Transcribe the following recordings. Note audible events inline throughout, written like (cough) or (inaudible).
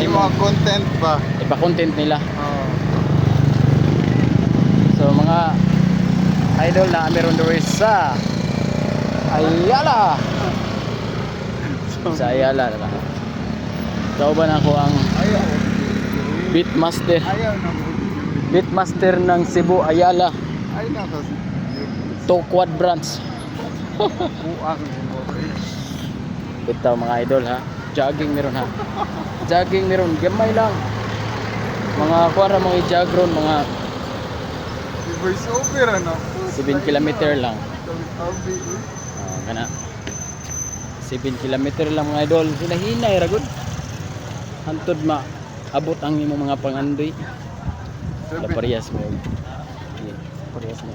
Yung mga content ba? ipa-content nila. Oo. So mga idol na meron doon sa Ayala. (laughs) Sa Ayala na. Kauban ako ang beatmaster. Beatmaster ng Cebu Ayala. Ay na sa To quadrants. buang mo. Ito mga idol ha. Jogging meron ha. Jogging meron. Gamay lang. Mga kuwara mga i-jog ron, mga voice over ano. 7 kilometer lang. Ah, kana 7 kilometer lang mga idol. Hinahinay ra gud. Hantod ma abot ang imong mga pangandoy. La parehas mo. Parehas mo.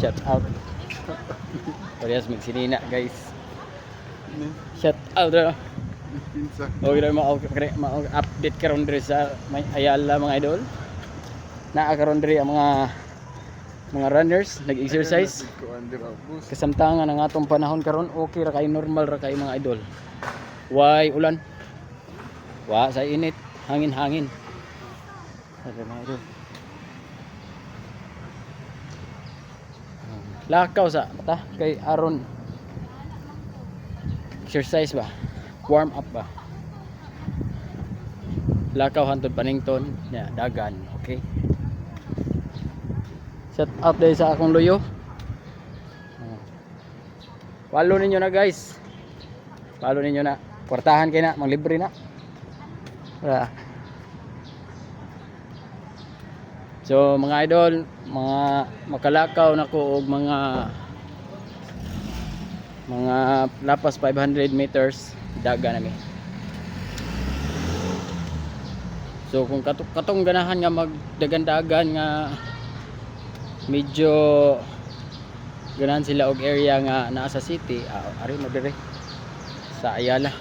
Shout out. (laughs) Parehas mo sinina guys. Shout out ra. Pinsa. O gira mo ma update karon diri sa may Ayala mga idol. Naa karon diri ang mga mga runners nag-exercise. Bus. kasamtangan ang atong panahon karon okay ra kay normal ra kay mga idol why ulan wa sa init hangin hangin Ano mga idol lakaw sa ta kay aron exercise ba warm up ba lakaw hantod panington ya dagan okay set out dahil sa akong luyo Follow ninyo na guys. Follow ninyo na. Kwartahan kayo na, manglibre na. Wala. So mga idol, mga makalakaw na ko mga mga lapas 500 meters daga nami. So kung katong, katong ganahan nga magdagan-dagan nga medyo ganahan sila og area nga naa sa city ah, ari mo dire. Sa Ayala.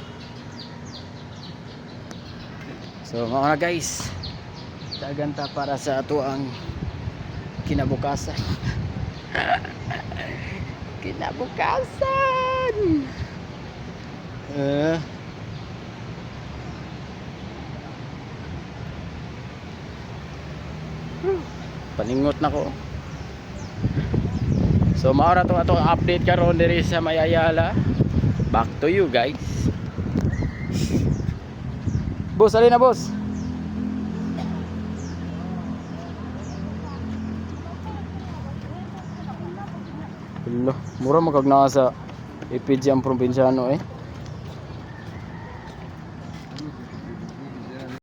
So mga na guys. Daganta para sa ato ang kinabukasan (laughs) kinabukasan eh paningot na ko So maora to ato update karon diri sa Mayayala. Back to you guys. Boss, alin na boss? Hello, mura magkag naa ang probinsyano eh.